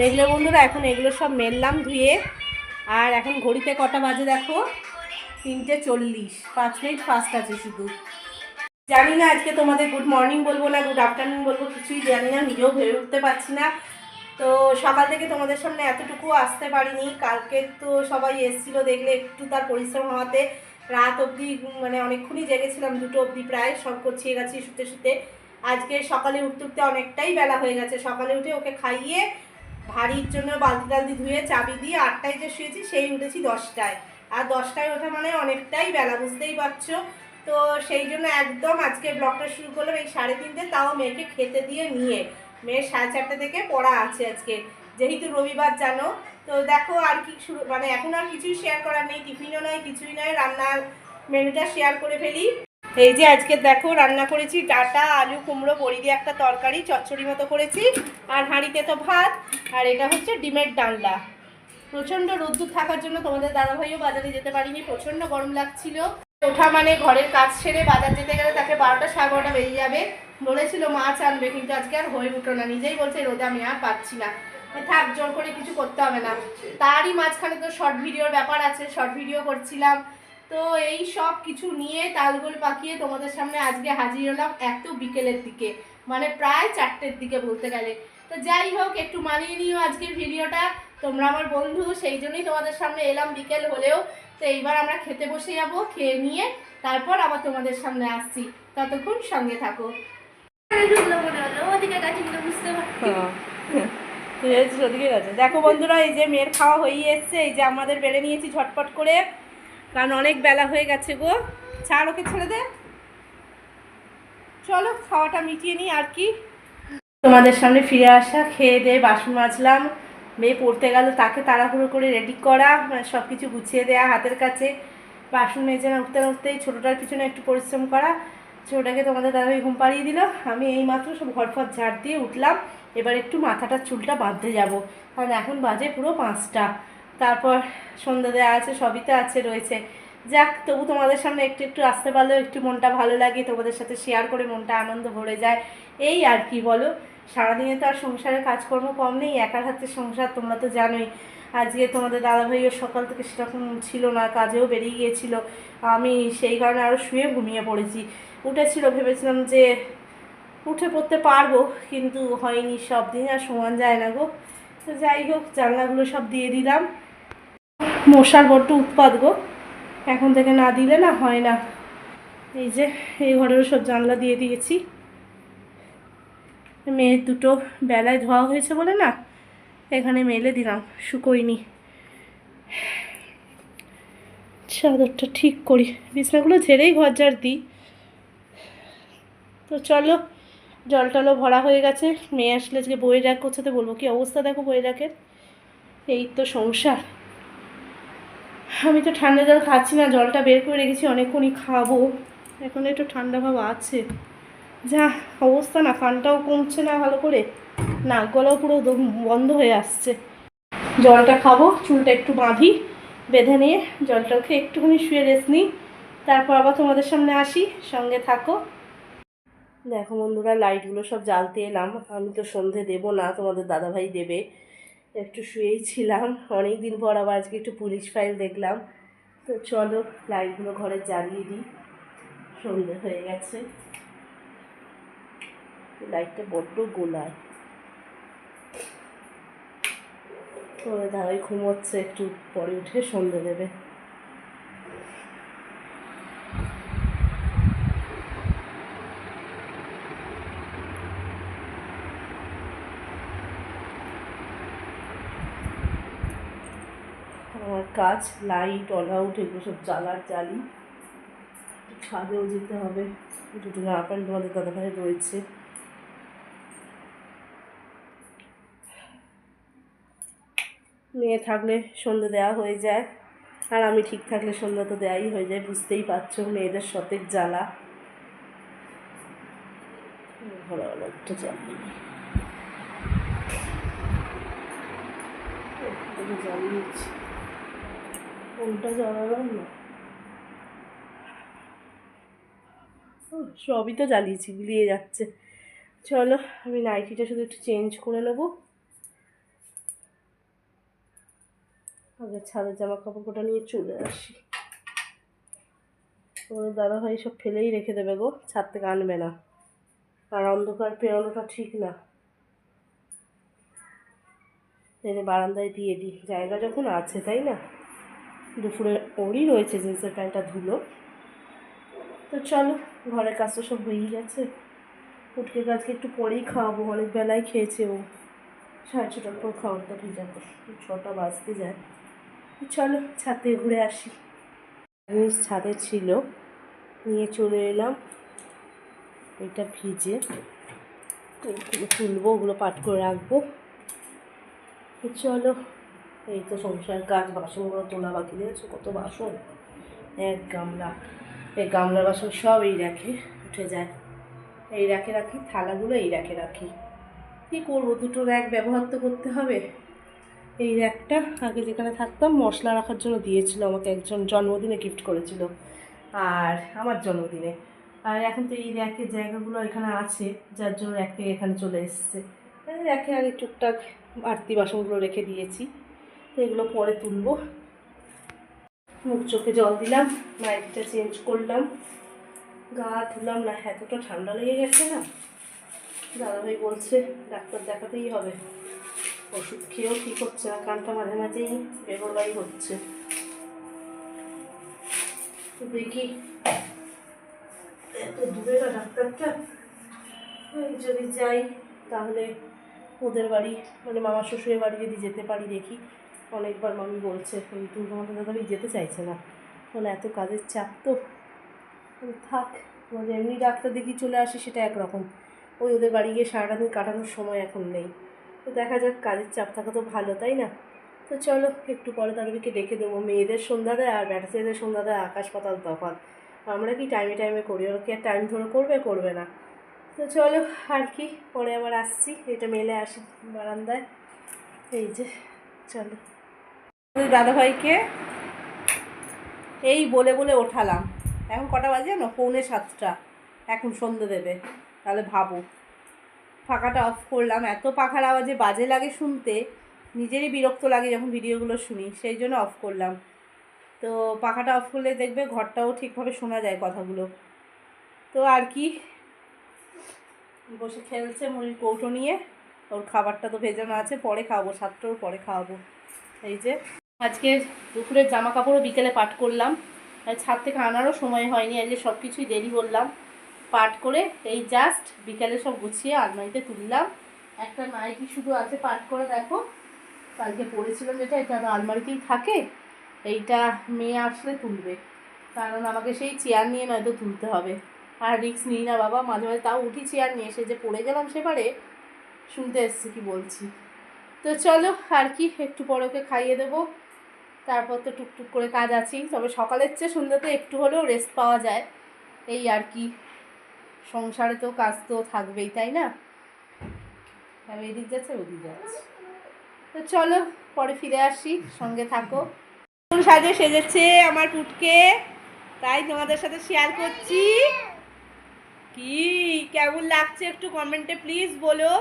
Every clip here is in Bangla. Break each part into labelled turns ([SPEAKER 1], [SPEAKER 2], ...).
[SPEAKER 1] দেখলে বন্ধুরা, এখন এগুলো সব মেললাম ধুয়ে। আর এখন ঘড়িতে কটা বাজে দেখো? তিনটে চল্লিশ। পাঁচ মিনিট ফাস্ট আছে শুধু। জানি না আজকে তোমাদের গুড মর্নিং বলব না গুড আফটারনুন বলব, কিছুই জানি না, নিজেও ভেবে উঠতে পারছি না। তো সকাল থেকে তোমাদের সামনে এতটুকু আসতে পারিনি। কালকে তো সবাই এসেছিল দেখলে একটু তার পরিশ্রম হওয়াতে। রাত অবধি মানে অনেকক্ষণই জেগেছিলাম, দুটো অবধি প্রায় সব করছিয়ে গেছি শুতে শুতে। আজকে সকালে উঠতে উঠতে অনেকটাই বেলা হয়ে গেছে। সকালে উঠে ওকে খাইয়ে ভারীর জন্য বালতি টালতি ধুয়ে চাবি দিয়ে আটটায় যে শুয়েছি, সেই উঠেছি দশটায়। আর দশটায় ওঠা মানে অনেকটাই বেলা, বুঝতেই পারছ? তো সেই জন্য একদম আজকে ব্লগটা শুরু করলাম এই সাড়ে তিনটে, তাও মেয়েকে খেতে দিয়ে নিয়ে। মেয়ের সাড়ে চারটে থেকে পড়া আছে আজকে। যেহেতু রবিবার, জানো? তো দেখো আর কি শুরু মানে এখন আর কিছুই শেয়ার করার নেই, টিফিনও নয়, কিছুই নয়। রান্নার মেনুটা শেয়ার করে ফেলি। এই যে আজকে দেখো রান্না করেছি ডাটা, আলু, কুমড়ো, বড়ি দিয়ে একটা তরকারি, চচ্চড়ি মতো করেছি, আর হাঁড়িতে তো ভাত, আর এটা হচ্ছে ডিমের ডালনা প্রচণ্ড রোদ্দুর থাকার জন্য তোমাদের দাদাভাইও বাজারে যেতে পারিনি, প্রচণ্ড গরম লাগছিল। ওঠা মানে ঘরের কাজ সেরে বাজার যেতে গেলে তাকে বারোটা সাড়ে বারোটা বেজে যাবে। বলেছিল মাছ আনবে কিন্তু আজকে আর হয়ে উঠল না। নিজেই বলছে, রোদে আমি আর পাচ্ছি না। থাক, জোর করে কিছু করতে হবে না। তারই মাঝখানে তো শর্ট ভিডিওর ব্যাপার আছে শর্ট ভিডিও করছিলাম। তো এই সব কিছু নিয়ে তালগোল পাকিয়ে তোমাদের সামনে আজকে হাজির হলাম এত বিকেলের দিকে মানে প্রায় চারটের দিকে বলতে গেলে। তো যাই হোক, একটু মানিয়ে নিও আজকের ভিডিওটা। তোমরা আমার বন্ধু, সেই জন্যই তোমাদের সামনে এলাম বিকেল হলেও। তো এইবার আমরা খেতে বসে যাব, খেয়ে নিয়ে তারপর আবার তোমাদের সামনে আসছি। ততক্ষণ সঙ্গে থাকো। এসেছিস ওদিকে? দেখো বন্ধুরা, এই যে মেয়ের খাওয়া হয়ে এসছে, এই যে আমাদের বেড়ে নিয়েছি ঝটপট করে। কারণ অনেক বেলা হয়ে গেছে গো। ছাড় ওকে ছেড়ে দে। চলো, খাওয়াটা মিটিয়ে নিই আর কি। তোমাদের সামনে ফিরে আসা, খেয়ে দিয়ে বাসন মাজলাম। মেয়ে পড়তে গেল, তাকে তাড়াহুড়ো করে রেডি করা মানে সব কিছু গুছিয়ে দেওয়া হাতের কাছে। বাসন মেজে না, উঠতে উঠতেই ছোটোটার পিছনে একটু পরিশ্রম করা। ছোটোটাকে তোমাদের দাদাভাই ঘুম পাড়িয়ে দিল। আমি এই মাত্র সব ঘর ফর ঝাড় দিয়ে উঠলাম। এবার একটু মাথাটার চুলটা বাঁধতে যাব। কারণ এখন বাজে পুরো পাঁচটা। তারপর সন্ধ্যা দেওয়া আছে, সবই তো আছে, রয়েছে। যাক, তবু তোমাদের সামনে একটু একটু আসতে পারলেও একটু মনটা ভালো লাগে, তোমাদের সাথে শেয়ার করে মনটা আনন্দ ভরে যায়। এই আর কি বলো? সারাদিনে তো আর সংসারের কাজকর্ম কম নেই, একার হাতে সংসার, তোমরা তো জানোই। আজকে তোমাদের দাদা দাদাভাইও সকাল থেকে সেরকম ছিল না, কাজেও বেরিয়ে গিয়েছিল। আমি সেই কারণে আরও শুয়ে ঘুমিয়ে পড়েছি। উঠেছিল, ভেবেছিলাম যে উঠে পড়তে পারব, কিন্তু হয়নি, সব দিন আর সমান যায় না গো। তো যাই হোক, জানলাগুলো সব দিয়ে দিলাম। মশার বড্ড উৎপাদ গো। এখন থেকে না দিলে না হয় না। এই যে, এই ঘরেরও সব জানলা দিয়ে দিয়েছি। মেয়ের দুটো বেলায় ধোয়া হয়েছে বলে না, এখানে মেলে দিলাম, শুকোয়নি। চাদরটা ঠিক করি, বিছনাগুলো ঝেড়েই ঘর ঝাড় দিই। তো চলো, জল টলও ভরা হয়ে গেছে। মেয়ে আসলে আজকে বইয়ের রাখ কোথাতে বলব, কি অবস্থা দেখো বইয়ের রাখের এই তো সংসার। আমি তো ঠান্ডা জল খাচ্ছি না, জলটা বের করে রেখেছি, অনেকক্ষণই খাব। এখন একটু ঠান্ডা ভাব আছে। যা, অবস্থা না, কানটাও কমছে না ভালো করে। নাক গলাও পুরো বন্ধ হয়ে আসছে। জলটা খাব, চুলটা একটু বাঁধি, বেঁধে নিয়ে জলটা খেয়ে একটুখানি শুয়ে রেস্ট নিই। তারপর আবার তোমাদের সামনে আসি, সঙ্গে থাকো। দেখো বন্ধুরা লাইটগুলো সব জ্বালতে এলাম। আমি তো সন্ধে দেবো না, তোমাদের দাদাভাই দেবে। একটু শুয়েই ছিলাম অনেক দিন পর আবার আজকে একটু পুলিশ ফাইল দেখলাম। তো চলো, লাইটগুলো ঘরে জ্বালিয়ে দিই। সন্ধে হয়ে গেছে। লাইটটা বড্ড গোলায়। তো দাঁড়াই ঘুমোচ্ছে, একটু পরে উঠে সন্ধে দেবে আমার কাজ লাইট অল আউট এগুলো সব জ্বালার জ্বালি ছাদেও যেতে হবে। দুটো জামা প্যান্ট তোমাদের দাদাভাই রয়েছে। মেয়ে থাকলে সন্ধে দেওয়া হয়ে যায়। আর আমি ঠিক থাকলে সন্ধ্যা তো দেওয়াই হয়ে যায়, বুঝতেই পারছ, মেয়েদের সতেক জ্বালা। ভালো একটু জ্বালিয়ে। জ্বালিয়েছি কোনটা জ্বালালাম না? সবই তো জ্বালিয়েছি, গুলিয়ে যাচ্ছে। চলো, আমি নাইটিটা শুধু একটু চেঞ্জ করে নেব। আগে ছাদের জামা কাপড় কোটা নিয়ে চলে আসি। ওর দাদা ভাই সব ফেলেই রেখে দেবে গো, ছাদ থেকে আনবে না। আর অন্ধকার পেরোনোটা ঠিক না। বারান্দায় দিয়ে দিই। জায়গা যখন আছে, তাই না? দুপুরে ওরই রয়েছে জিন্সের প্যান্টটা, ধুলো। তো চলো, ঘরের কাজ তো সব হয়েই গেছে। উঠকে গাছকে একটু পরেই খাওয়াবো, অনেক বেলায় খেয়েছে ও। সাড়ে ছটার পর খাবারটা ভেজাবো ছটা বাজতে যায়। চলো, ছাদে ঘুরে আসি। জিনিস ছাদে ছিল, নিয়ে চলে এলাম। এটা ভিজে। তুলবো, ওগুলো পাট করে রাখব। চলো এই তো সংসার কাজ, বাসনগুলো তোলা বাকি দিয়েছ কত বাসন? এক গামলা, এই গামলার বাসন সব এই রাখে উঠে যায়। এই রাখে রাখি, থালাগুলো এই রাখে রাখি। কী করব, দুটো র্যাক ব্যবহার তো করতে হবে। এই র্যাকটা আগে যেখানে থাকতাম, মশলা রাখার জন্য দিয়েছিল, আমাকে একজন জন্মদিনে গিফট করেছিল। আর আমার জন্মদিনে। আর এখন তো এই র্যাকের জায়গাগুলো এখানে আছে, যার জন্য র্যাক থেকে এখানে চলে এসেছে। র্যাকে আগে টুকটাক বাড়তি বাসনগুলো রেখে দিয়েছি। তো এগুলো পরে তুলবো। মুখ চোখে জল দিলাম নাইটিটা চেঞ্জ করলাম। গা ধুলাম, না, এতটা ঠান্ডা লেগে গেছে না। দাদাভাই বলছে, ডাক্তার দেখাতেই হবে। ওষুধ খেয়েও ঠিক হচ্ছে না, কানটা মাঝে মাঝেই বেগরবাই হচ্ছে। দেখি, এত দূরে না ডাক্তারটা? যদি যাই, তাহলে ওদের বাড়ি মানে মামা শ্বশুরের বাড়ি যদি যেতে পারি দেখি। অনেকবার মামি বলছে কিন্তু তোমাদের দাদাভাই যেতে চাইছে না। মানে এত কাজের চাপ তো? থাক মানে এমনি ডাক্তার দেখি চলে আসি, সেটা একরকম। ওই ওদের বাড়ি গিয়ে সারাটা দিন কাটানোর সময় এখন নেই। তো দেখা যাক, কাজের চাপ থাকা তো ভালো, তাই না? তো চলো, একটু পরে তাদেরকে ডেকে দেবো। মেয়েদের সন্ধ্যা দেয় আর ব্যাটা সন্ধ্যা দেয় আকাশ পাতাল তফাৎ। আমরা কি টাইমে টাইমে করি? ওরা কি আর টাইম ধরে করবে করবে না। তো চলো, আর কি, পরে আবার আসছি। এটা মেলে আসি বারান্দায়। এই যে, চলো। দাদাভাইকে এই বলে বলে ওঠালাম। এখন কটা বাজে না পৌনে সাতটা। এখন সন্ধে দেবে। তাহলে ভাবো। পাখাটা অফ করলাম। এত পাখার আওয়াজে বাজে লাগে শুনতে। নিজেরই বিরক্ত লাগে যখন ভিডিওগুলো শুনি। সেই জন্য অফ করলাম। তো পাখাটা অফ করলে দেখবে ঘরটাও ঠিকভাবে শোনা যায় কথাগুলো। তো আর কি? বসে খেলছে মুড়ির কৌটো নিয়ে। ওর খাবারটা তো ভেজানো আছে। পরে খাওয়াবো। সাতটার পরে খাওয়াবো। এই যে। আজকে দুপুরের জামা কাপড়ও বিকেলে পাট করলাম। ছাদ থেকে আনারও সময় হয়নি আজকে সব কিছুই দেরি করলাম। পাট করে এই জাস্ট বিকেলে সব গুছিয়ে আলমারিতে তুললাম। একটা নাইটি শুধু আছে পাট করে দেখো। কালকে পরেছিলাম যেটা, এটা আলমারিতেই থাকে। এইটা মেয়ে আসলে তুলবে। কারণ আমাকে সেই চেয়ার নিয়ে নয়তো তুলতে হবে। আর রিক্স নিই না বাবা, মাঝে মাঝে তাও উঠি চেয়ার নিয়ে এসে যে পড়ে গেলাম সেবারে, শুনতে এসছি কি বলছি। তো চলো আর কি, একটু পরে ওকে খাইয়ে দেবো। তারপর তো টুকটুক করে কাজ আছেই। তবে সকালের চেয়ে সন্ধ্যাতে একটু হলেও রেস্ট পাওয়া যায়। এই আর কি। সংসারে তো কাজ তো থাকবেই, তাই না? এদিক যাচ্ছে, ওদিক যাচ্ছে। তো চলো, পরে ফিরে আসি, সঙ্গে থাকো। সাজে সেজেছে আমার পুটকে। তাই তোমাদের সাথে শেয়ার করছি। কি, কেমন লাগছে একটু কমেন্টে প্লিজ বলো।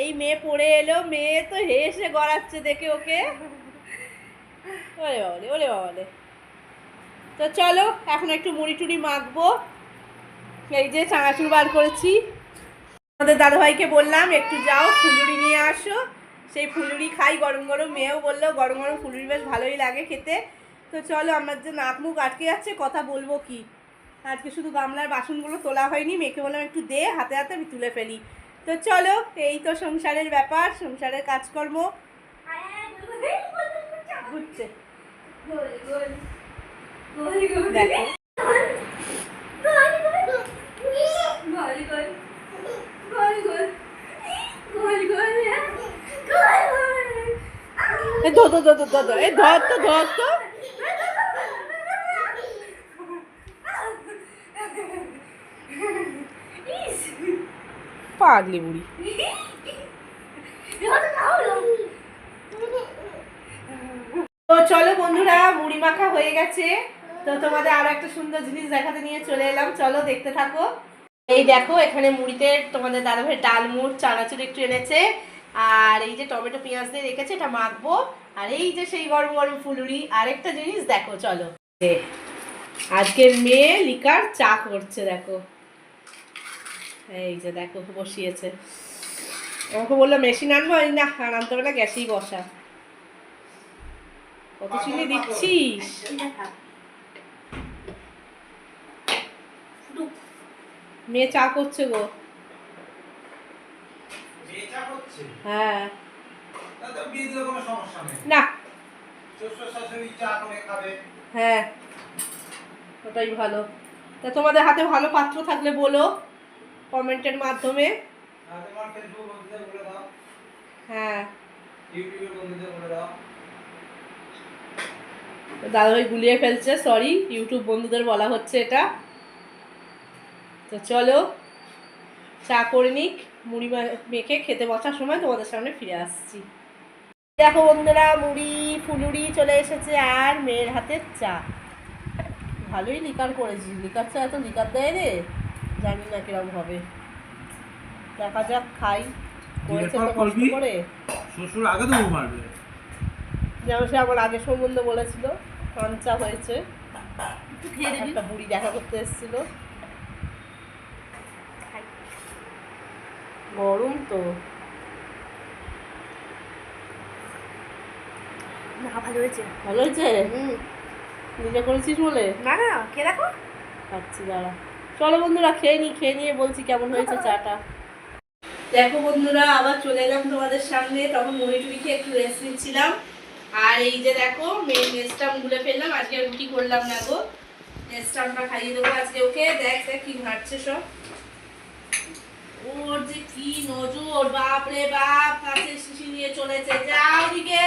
[SPEAKER 1] এই মেয়ে পড়ে এলো, মেয়ে তো হেসে গড়াচ্ছে দেখে ওকে। ওরে বাবালে ওরে বাবালে তো চলো, এখন একটু মুড়ি টুড়ি মাখবো। এই যে চানাচুর বার করেছি। আমাদের দাদাভাইকে বললাম, একটু যাও, ফুলুরি নিয়ে আসো। সেই ফুলুরি খাই, গরম গরম। মেয়েও বলল, গরম গরম ফুলুরি বেশ ভালোই লাগে খেতে। তো চলো, আমার যে নাক মুখ আটকে যাচ্ছে, কথা বলব কি? আজকে শুধু গামলার বাসনগুলো তোলা হয়নি, মেয়েকে বললাম, একটু দে, হাতে হাতে আমি তুলে ফেলি। তো চলো, এই তো সংসারের ব্যাপার, সংসারের কাজকর্ম। ঘুরছে। দেখো ধর ধর ধর ধর ধর এ ধর তো ধর তো। পাগলি বুড়ি তো চলো বন্ধুরা মুড়ি মাখা হয়ে গেছে। তো তোমাদের আরও একটা সুন্দর জিনিস দেখাতে নিয়ে চলে এলাম। চলো দেখতে থাকো। এই দেখো এখানে মুড়িতে তোমাদের দাদাভাই ডাল মুড় চানাচুর একটু এনেছে। আর এই যে টমেটো পেঁয়াজ দিয়ে রেখেছে এটা মাখবো। আর এই যে সেই গরম গরম ফুলুরি আরেকটা জিনিস দেখো চলো। এ, আজকের মেয়ে লিকার চা করছে দেখো। এই যে দেখো বসিয়েছে। আমাকে বলল মেশিন আনব? না আর আনতে হবে না গ্যাসেই বসা। কত চিনি দিচ্ছিস মেয়ে চা করছে গো। হ্যাঁ। না। হ্যাঁ। ওটাই ভালো। তা তোমাদের হাতে ভালো পাত্র থাকলে বলো কমেন্টের মাধ্যমে। হ্যাঁ
[SPEAKER 2] ইউটিউবের বন্ধুদের বলে দাও।
[SPEAKER 1] দাদাভাই গুলিয়ে ফেলছে সরি ইউটিউব বন্ধুদের বলা হচ্ছে এটা। তো চলো চা করে নিক মুড়ি মেখে খেতে বসার সময় তোমাদের সামনে ফিরে আসছি। দেখো বন্ধুরা মুড়ি ফুলুরি চলে এসেছে আর মেয়ের হাতের চা। ভালোই লিকার করেছি। লিকার চা এত লিকার দেয় রে? জানি না কিরম হবে। দেখা যাক খাই। করেছে তো কষ্ট করে।
[SPEAKER 2] শ্বশুর আগে তো মারবে।
[SPEAKER 1] যেমন সে আমার আগে সম্বন্ধ বলেছিল। কাঞ্চা হয়েছে।
[SPEAKER 3] একটু
[SPEAKER 1] বুড়ি দেখা করতে এসেছিল। গরম তো।
[SPEAKER 3] না ভালো হয়েছে।
[SPEAKER 1] ভালো হয়েছে? নিজে করেছিস বলে?
[SPEAKER 3] না না খেয়ে দেখো।
[SPEAKER 1] খাচ্ছি দাঁড়া। চলো বন্ধুরা খেয়ে নি খেয়ে নিয়ে বলছি কেমন হয়েছে চাটা। দেখো বন্ধুরা আবার চলে এলাম তোমাদের সামনে। তখন মুড়ি টুড়ি খেয়ে একটু রেস্ট নিচ্ছিলাম। আর এই যে দেখো মেয়ে নেস্টাম গুলে ফেললাম, আজকে রুটি করলাম না গো। নেস্টামটা খাইয়ে দেবো আজকে ওকে। দেখ দেখ কি ঘাটছে সব। ওর যে কি নজর, বাপ রে বাপ কাছে শিশি নিয়ে চলেছে। যাও দিকে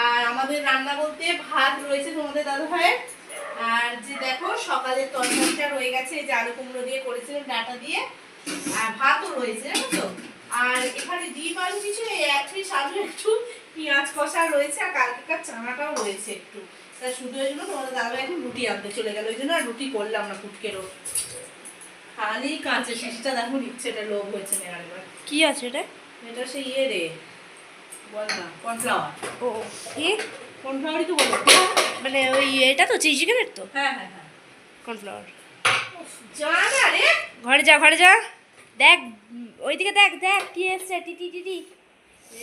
[SPEAKER 1] আর আমাদের রান্না বলতে ভাত রয়েছে তোমাদের দাদু ভাইয়ের আর যে দেখো, সকালের তরকারিটা রয়ে গেছে যে আলু কুমড়ো দিয়ে করেছিলাম ডাটা দিয়ে। আর ভাতও রয়েছে, জানো তো? আর এখানে ডিম আলু কিছু নেই এক পিস আলু একটু পেঁয়াজ কষা রয়েছে আর কালকেকার চানাটাও রয়েছে একটু। তা শুধু ওই জন্য তোমাদের দাদা ভাই এখন রুটি আনতে চলে গেল ওই জন্য আর রুটি করলাম না ফুটকেরও খালি কাঁচের শিশিটা দেখো নিচ্ছে এটা লোভ হয়েছে নেওয়ার এবার।
[SPEAKER 3] কি আছে এটা?
[SPEAKER 1] এটা সেই ইয়ে রে বল না কর্নফ্লাওয়ার।
[SPEAKER 3] ও কি
[SPEAKER 1] কর্নফ্লাওয়ারই তো বলো।
[SPEAKER 3] মানে ওই এটা তো চিজ চিকেনের তো?
[SPEAKER 1] হ্যাঁ হ্যাঁ হ্যাঁ।
[SPEAKER 3] কর্নফ্লাওয়ার।
[SPEAKER 1] উফ, জানা রে।
[SPEAKER 3] ঘরে যা ঘরে যা। দেখ ওইদিকে দেখ দেখ কি এসছে টিটি টিটি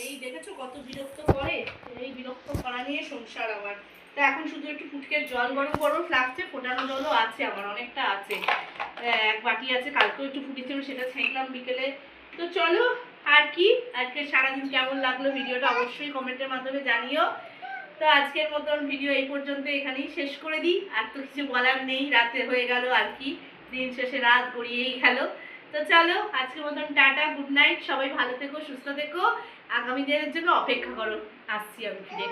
[SPEAKER 1] এই দেখেছ কত বিরক্ত করে? এই বিরক্ত করা নিয়ে সংসার আমার তা এখন শুধু একটু ফুটকের জল গরম করো, ফ্লাক্সে ফোটানো জলও আছে আমার অনেকটা আছে। এক বাটি আছে, কালকেও একটু ফুটেছিল, সেটা ছেঁকলাম বিকেলে। তো চলো, আর কি? আজকে সারাদিন কেমন লাগল ভিডিওটা অবশ্যই কমেন্টের মাধ্যমে জানিও। তো আজকের মতন ভিডিও এই পর্যন্ত এখানেই শেষ করে দিই। আর তো কিছু বলার নেই, রাতে হয়ে গেল আর কি। দিন শেষে রাত গড়িয়েই গেল। তো চলো, আজকের মতন টাটা, গুড নাইট, সবাই ভালো থেকো, সুস্থ থেকো, আগামী দিনের জন্য অপেক্ষা করো, আসছি আমি ফিরে।